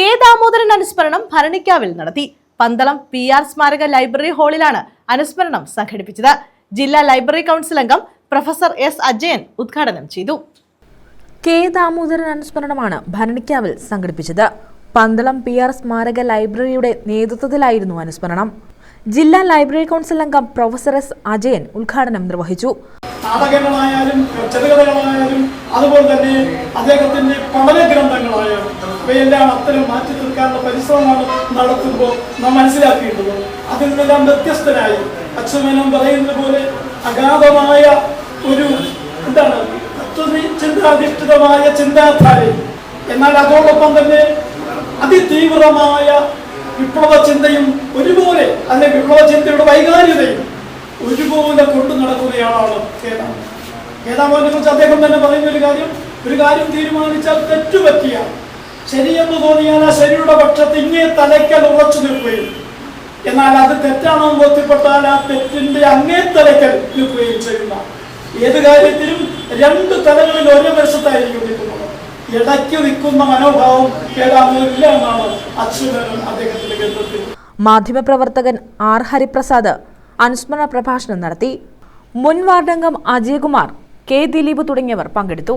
K Damodaran അനുസ്മരണം ഭരണിക്കാവിൽ നടത്തി. പന്തളം പി ആർ സ്മാരക ലൈബ്രറി ഹാളിലാണ് അനുസ്മരണം സംഘടിപ്പിച്ചത്. ജില്ലാ ലൈബ്രറി കൗൺസിൽ അംഗം പ്രൊഫസർ എസ് അജയൻ ഉദ്ഘാടനം ചെയ്തു. കെ ദാമോദരൻ അനുസ്മരണമാണ് ഭരണിക്കാവിൽ സംഘടിപ്പിച്ചത്. പന്തളം പി ആർ സ്മാരക ലൈബ്രറിയുടെ നേതൃത്വത്തിലായിരുന്നു അനുസ്മരണം. ജില്ലാ ലൈബ്രറി കൗൺസിൽ അംഗം പ്രൊഫസർ എസ് അജയൻ ഉദ്ഘാടനം നിർവഹിച്ചു. നാടകങ്ങളായാലും ചെറുകഥകളായാലും അതുപോലെ തന്നെ അദ്ദേഹത്തിന്റെ പഠന ഗ്രന്ഥങ്ങളായ ഇവയെല്ലാം അത്തരം മാറ്റി തീർക്കാനുള്ള പരിശ്രമമാണ് നടത്തുമ്പോൾ നാം മനസ്സിലാക്കിയിട്ടുള്ളത് അതിൽ നിന്നെല്ലാം വ്യത്യസ്തനായി അച്ഛമേനം പറയുന്നത് പോലെ അഗാധമായ ഒരു എന്താണ്? ചിന്താധിഷ്ഠിതമായ ചിന്താധാരയും എന്നാൽ അതോടൊപ്പം തന്നെ അതിതീവ്രമായ വിപ്ലവ ചിന്തയും ഒരുപോലെ അല്ലെ വിപ്ലവ ചിന്തയുടെ വൈകാരികതയും ഒരുപോലെ കൊണ്ടു കേദാമോഹൻ കേദാമോഹനെ കുറിച്ച് അദ്ദേഹം തന്നെ പറയുന്ന ഒരു കാര്യം ഒരു കാര്യം തീരുമാനിച്ചാൽ തെറ്റുപറ്റിയ ശരിയെന്ന് തോന്നിയാൽ ആ ശരിയുടെ പക്ഷത്ത് ഇങ്ങേ തലയ്ക്കൽ ഉറച്ചു നിൽക്കുകയും. എന്നാൽ അത് തെറ്റാണെന്ന് ബോധ്യപ്പെട്ടാൽ ആ തെറ്റിന്റെ അങ്ങേ തലയ്ക്കൽ നിൽക്കുകയും ചെയ്യുന്ന. ഏത് കാര്യത്തിലും രണ്ട് തലങ്ങളിൽ ഒരേ വശത്തായിരിക്കും നിൽക്കുന്നത്. ഇടയ്ക്ക് നിൽക്കുന്ന മനോഭാവം കേടാകുന്നില്ല എന്നാണ് അച്യുതൻ അദ്ദേഹത്തിന്റെ കേന്ദ്രത്തിൽ. മാധ്യമപ്രവർത്തകൻ ആർ ഹരിപ്രസാദ് അനുസ്മരണ പ്രഭാഷണം നടത്തി. മുൻ വാർഡംഗം അജയകുമാർ കെ ദിലീപ് തുടങ്ങിയവർ പങ്കെടുത്തു.